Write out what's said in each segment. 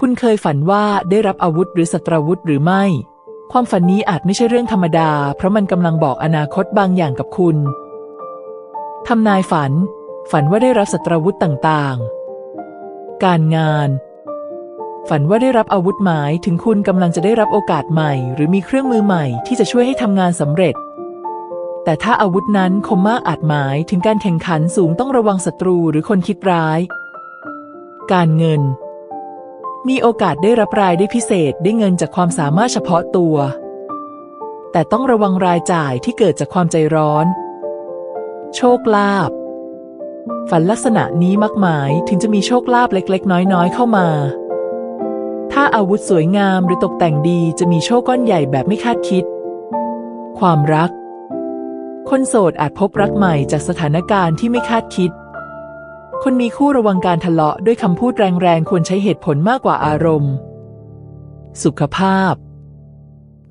คุณเคยฝันว่าได้รับอาวุธหรือศัตราวุธหรือไม่ ความฝันนี้อาจไม่ใช่เรื่องธรรมดา เพราะมันกำลังบอกอนาคตบางอย่างกับคุณทำนายฝัน ฝันว่าได้รับศัตราวุธต่างๆ การงาน ฝันว่าได้รับอาวุธหมายถึงคุณกำลังจะได้รับโอกาสใหม่ หรือมีเครื่องมือใหม่ที่จะช่วยให้ทำงานสำเร็จ แต่ถ้าอาวุธนั้นคมมากอาจหมายถึงการแข่งขันสูงต้องระวังศัตรูหรือคนคิดร้าย การเงิน มีโอกาสได้รับรายได้พิเศษได้เงินจากความสามารถเฉพาะตัว แต่ต้องระวังรายจ่ายที่เกิดจากความใจร้อน โชคลาภฝันลักษณะนี้มักหมายถึงจะมีโชคลาภเล็ก ๆ น้อย ๆ เข้ามา ถ้าอาวุธสวยงามหรือตกแต่งดีจะมีโชคก้อนใหญ่แบบไม่คาดคิด ความรัก คนโสดอาจพบรักใหม่จากสถานการณ์ที่ไม่คาดคิด คนมีคู่ระวังการทะเลาะด้วยคำพูดแรงๆ ควรใช้เหตุผลมากกว่าอารมณ์ สุขภาพ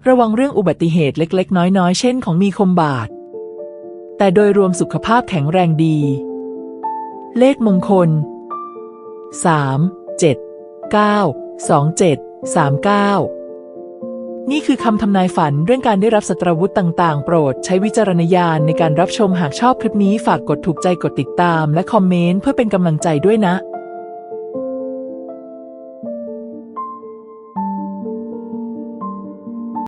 ระวังเรื่องอุบัติเหตุเล็ก ๆ น้อยๆ เช่นของมีคมบาด แต่โดยรวมสุขภาพแข็งแรงดี เลขมงคล 3 7 9 2 7 3 9 นี่คือคำทำนายฝันเรื่องการได้รับสตราวุธต่างๆ โปรด ใช้วิจารณญาณในการรับชมหากชอบคลิปนี้ฝากกดถูกใจกดติดตาม และคอมเมนต์เพื่อเป็นกำลังใจด้วยนะ